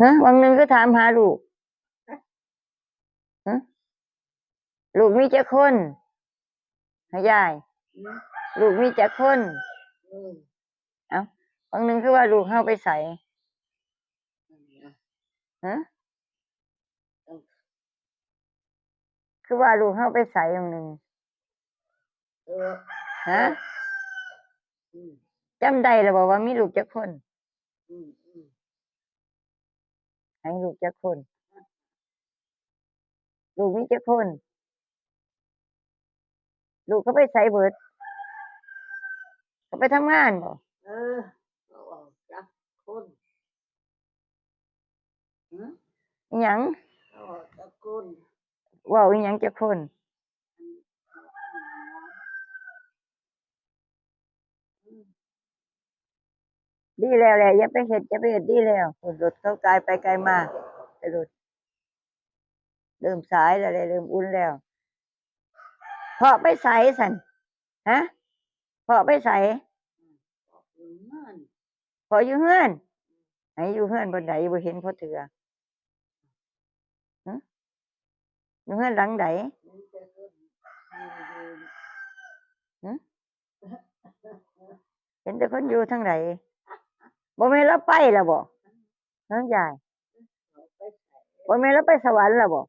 ฮะวันหนึ่งก็ถามหาลูกฮะลูกมีจ้าคนห้ยาย ลูกมีจ้าคน เอ้าวันหนึ่งคือว่าลูกเข้าไปใส่ฮะคือว่าลูกเข้าไปใส่อย่างหนึ่งฮะจำได้แล้วบอกว่ามีลูกจ้าคนอืม ให้ลูกเจ้าคน ลูกมีเจ้าคน ลูกเขาไปใส่เบิด เขาไปทำงานบ่เออเขาออกจากคนอืมอิหยังเขาออกจากคนเว่าอิหยังเจ้าคน ดีแล้วแหละอย่าไปเห็ดอย่าไปเห็ดดีแล้วคนรถเขาไกลไปไกลมาไปรถเริ่มสายแล้วเลยเริ่มอุ่นแล้วเพาะไปใส่สันฮะเพาะไปใส่อืมนั่นเพาะอยู่เฮือนไหนอยู่เฮือนบนไหนบ่เห็นพอเถือฮะอยู่เฮือนหลังไหนนี่จะคนอืมเห็นแต่คนอยู่ทางไหน บ่แม่นเราไปแล้วบ่น้องยายเขาไปใส่บ่แม่นเราไปสวรรค์แล้วบ่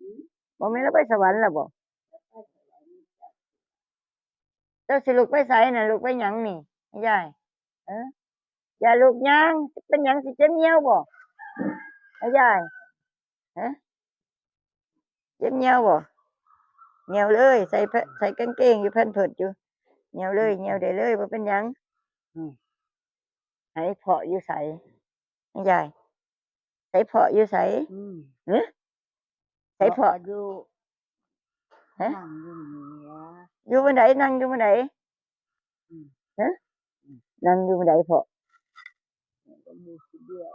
อืมบ่แม่นเราไปสวรรค์แล้วบ่แล้วไปใส่นี่จ้ะเจ้าสิลูกไปไสน่ะลูกไปหยังนี่ยายเอออย่าลูกหยังเป็นหยังสิเจ็บเหี่ยวบ่ยายฮะเจ็บเหี่ยวบ่เหี่ยวเลย ใส่แพใส่กางเกงอยู่แผ่นเพิดอยู่เหี่ยวเลยเหี่ยวได้เลยบ่เป็นหยังอืมให้ เพาะอยู่ไสยายใส่เพาะอยู่ไสอืมเอ้อใส่เพาะอยู่ฮะนั่งอยู่นี่วะอยู่บนไดนั่งอยู่บนไดอืมฮะนั่งอยู่บนไดเพาะก็มีคนเดียว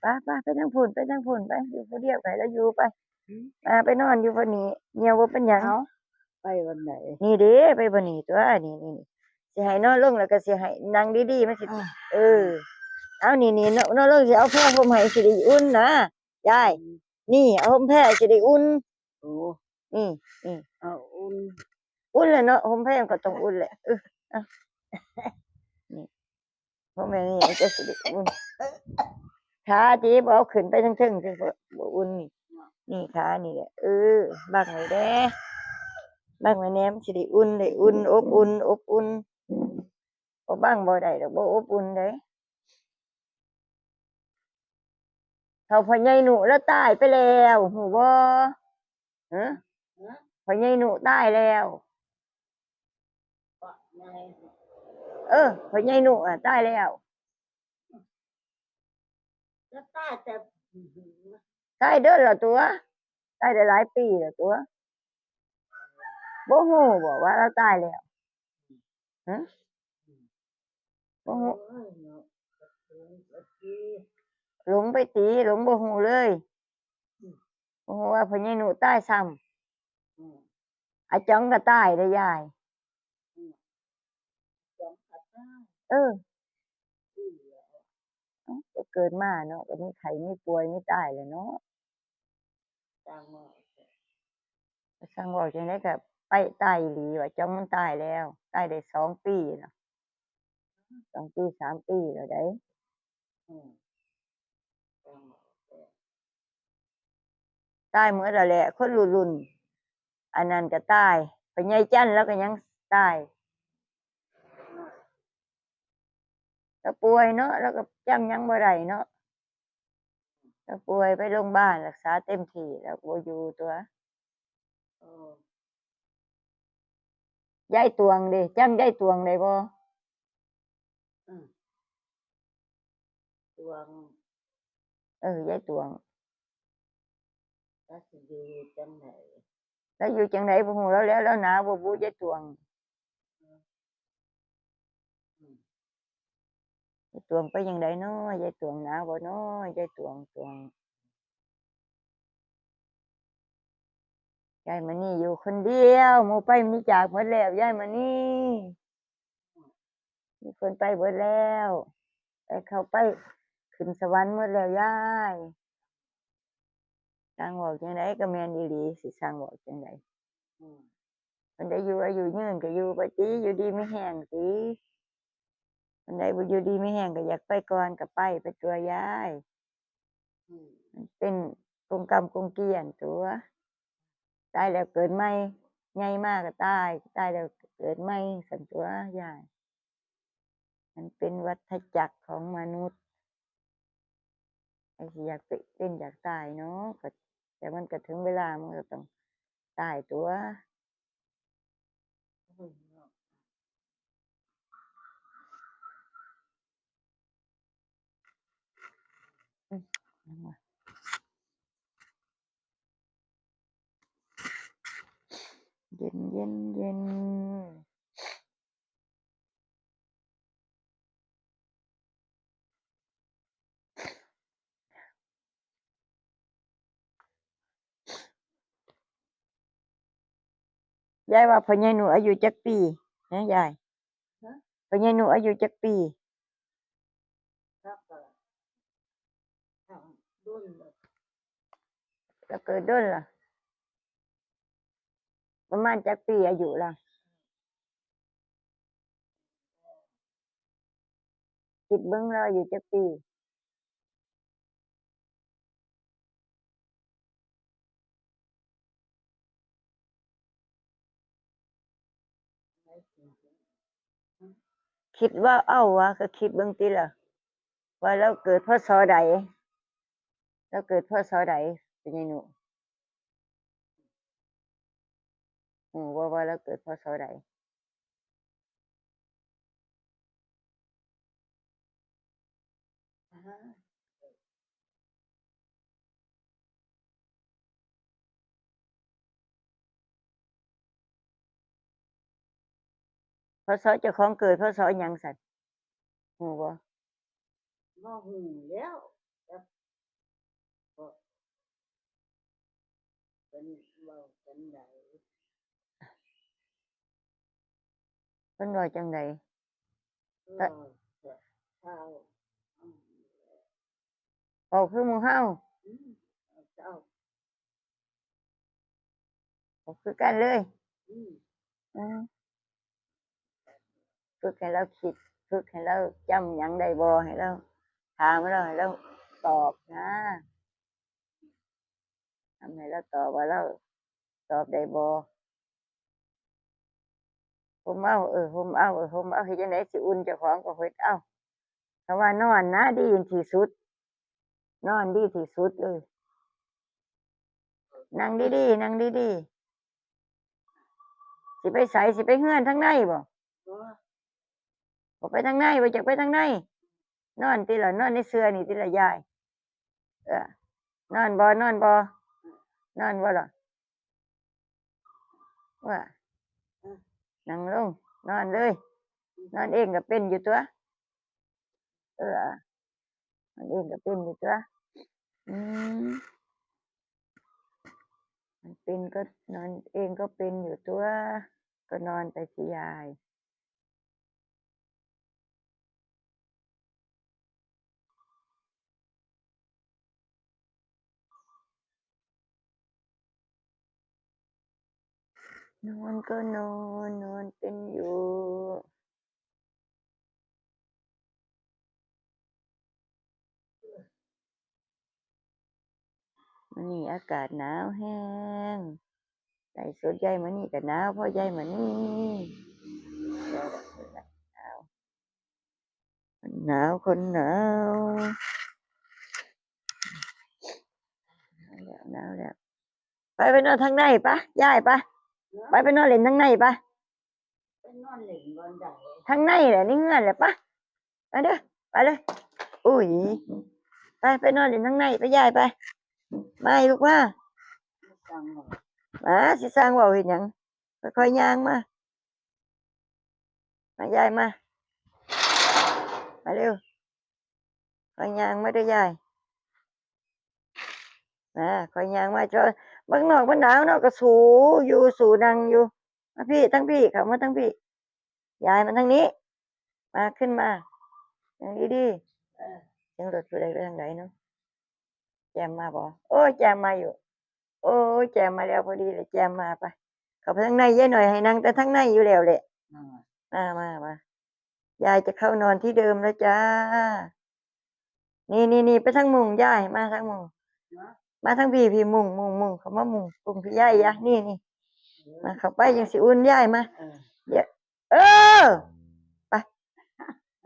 ไปไปไปทางพุ่นไปทางพุ่นไปอยู่ผู้เดียวไปแล้วอยู่ไปอืมมาไปนอนอยู่บนนี้เหี่ยวบ่เป็นหยังเอาไปวันไหนนี่เด้ไปบนนี้ตัวนี่นี่นี่ สิให้นอนลงแล้วก็สิให้นั่งดีๆมันสิอ่าเออ เอานี่นี่นอนนอนลงสิเอาผ้าห่มให้สิได้อุ่นนะยายนี่เอาห่มแพร่สิได้อุ่นโอ้นี่นี่เอาอุ่นอุ่นแหล้วเนาะห่มแพร่มันก็ต้องอุ่นแหละเออเอานี่ห่มแม่นี่มันจะสิได้อุ่นขาจีบเอาขึ้นไปทั้งเทึงสิบ่บ่อุ่นนี่นี่ขานี่แหละเออบังไว้แด้บังไว้แนมนสิได้อุ่นได้อุ่นอบอุ่นอบอุ่น บ่บังบ่ได้ดอกบ่อบอุ่นเด้เฒ่าพ่อใหญ่หนูแล้วตายไปแล้วหูบ่ฮะฮะพ่อใหญ่หนูตายแล้วปะในเออพ่อใหญ่หนูอะตายแล้วแล้วตาแต่ตายเด้อละตัวตายได้หลายปีแล้วตัวบ่ฮู้บ่ว่าเราตายแล้ว ฮะบ่ฮู้โอ้ยเนาะเออเมื่อกี้หลงไปตีหลงบ่ฮู้เลยบ่ฮู้ว่าพ่อใหญ่หนูตายซ้ำอืมอาจ้องก็ตายได้ยายสองพันห้าเออปีแล้วเอ้าก็เกิดมาเนาะก็มีไข้มีป่วยมีตายแหล้วเนาะต่างหมดก็สั่งบอกจังได๋ก็ ไปตายอีหลีว่าจ้องมันตายแล้วตายได้สองปีแล้วสองปีสามปีแล้วได้อืมต่างหมดตายหมดแล้วแหละคนรุ่นๆอันนั้นก็ตายไปใหญ่จันทน์แล้วก็ยังตายแล้วป่วยเนาะแล้วก็จำหยังบ่ได้เนาะแล้วป่วยไปโรงพยาบาลรักษาเต็มที่แล้วบ่อยู่ตัวโอ้ ยายตวงเด้จำยายตวงได้บ่อืมดวงเออยายตวงรัศดีจังไหนแล้วอยู่จังไดบ่ฮู้แล้วแล้วแล้วหนาวบ่บูยายตวงยายตวงไปจังไดเนาะยายตวงหนาวบ่เนาะยายตวงตวง ยายมานี่อยู่คนเดียวหมูไปมีจากหมดแล้วยายมานี่มีคนไปเบิดแล้วไปเขาไปขึ้นสวรรค์หมดแล้วยายสร้างบอกจังไดก็แมนอีหลีสิสร้างบอกจังไดมันได้อยู่อายุยืนก็อยู่ไปติอยู่ดีไม่แห้งติมันได้อยู่ดีไม่แห้งก็อยากไปก่อนก็ไปไปตัวยายมมันเป็นกงกรรมกงเกียนตัว ตายแล้วเกิดใหม่ใหญ่มากก็ตาย ตายแล้วเกิดใหม่สันตัวใหญ่มันเป็นวัฏจักรของมนุษย์ไอ้ที่อยากเป็นอยากตายเนาะแต่มันก็ถึงเวลามันก็ต้องตายตัว อืมเนาะ เอามา เย็นเย็นเย็นยายว่าพ่อใหญ่หนูอายุจักปีนะยายพ่อใหญ่หนูอายุจักปีครับก็ทำดุนแบบแล้วเกิดด้นล่ะ ประมาณจักปีอายุล่ะ คิดเบิ่งเราอายุจักปีคิดว่าเอ้าวะก็คิดเบิ่งติล่ะว่าเราเกิดพศใดเราเกิดพศใดเป็นยังหนู อือว่าว่าเราเกิดพศใดพศเจ้าของเกิดพศยังสัตว์หูบ่บ่หูแล้วเป็นเบาเป็นใด เพิ่นว่าจังไดเราจะเช้าอืมเว้าคือหมู่เฮาอืมเอาเช้าเว้าคือกันเลยอืมอืมฝึกให้เราคิดฝึกให้เราจำหยังได้บ่ให้เราถามเราให้เราตอบนะทำให้เราตอบว่าเราตอบได้บ่ ผมเอาเออผมเอาเออผมเอาเฮ็ดจังได๋สิอุ่นเจ้าของก็เฮ็ดเอาเพราะว่านอนนะดีที่สุด นอนดีที่สุดเลยนั่งดีๆนั่งดีๆสิไปไสสิไปเฮือนทางในบ่ก็บ่ไปทางในบ่จักไปทางในนอนติละนอนในเสื้อนี่ติละยาย เออนอนบ่นอนบ่นอนบ่ล่ะว่า นั่งลง นอนเลย นอนเองก็เป็นอยู่ตัว เออนอนเองก็เป็นอยู่ตัว อืมมันเป็นก็นอนเองก็เป็นอยู่ตัว ก็นอนไปสิยาย นอนก็นอนนอนเป็นอยู่มันนี่อากาศหนาวแห้งใส่สุดใหญ่มันนี่ก็หนาวพราะใหญ่มันนี่หนาวหนาวคนหนาวหนาวแล้วไปไปนอนทางในปะยายปะ ไปไปนอนเล่นทางในปะเป็นนอนเหล่งบนใดทางในแหละนี่เงื่อนแหละปะไปเด้อไปเลยอุ้ยไปไปนอนเล่นทางในไปยายไปมาอีกลูกมาไม่ฟังหรอกมาสิสร้างเว่าเห็นหยังค่อยๆย่างมามายายมามาเร็วค่อยย่างมาเด้วยยาย มาค่อยย่างมาจอยบางนอกมันหนาวเนาะก็สูอยู่สูดังอยู่มาพี่ทั้งพี่เขามาทั้งพี่ยายมาทางนี้ มาขึ้นมาอย่างดีดีเออยังรถผู้ใดไปทางไหนเนาะแจมมาบ่โอ้ยแจมมาอยู่ โอ้ยแจมมาแล้วพอดีเลยแจมมาไปเข้าไปทางในเยอะหน่อยให้นั่งแต่ทางในอยู่แล้วแหละนั่งมามามา ยายจะเข้านอนที่เดิมแล้วจ้า นี่นี่นี่ไปทางมุงยายมาทางมุงนะ มาทางพี่พี่มุงมุงมุงเขามามุงมุงพี่ยายยะนี่นี่มาเข้าไปยังสิอุ่นยายมาเออเออไป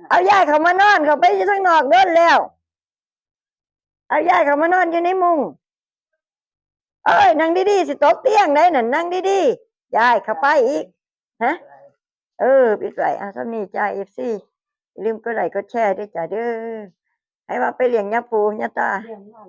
เอายายเขามานอนเขาไปอยู่ทางนอกเดินแล้ว เอายายเขามานอนอยู่ในมุงเอ้ยนั่งดีๆสิตกเตียงได้น่ะนั่งดีๆยายเข้าไปอีกฮะเออปิดไว้อะสำนี้จ้าเอฟซีลืมก็ไลค์ก็แชร์ด้วยจ้าเด้อให้ว่าไปเลี้ยงยาปูยาตาเรื่องนอน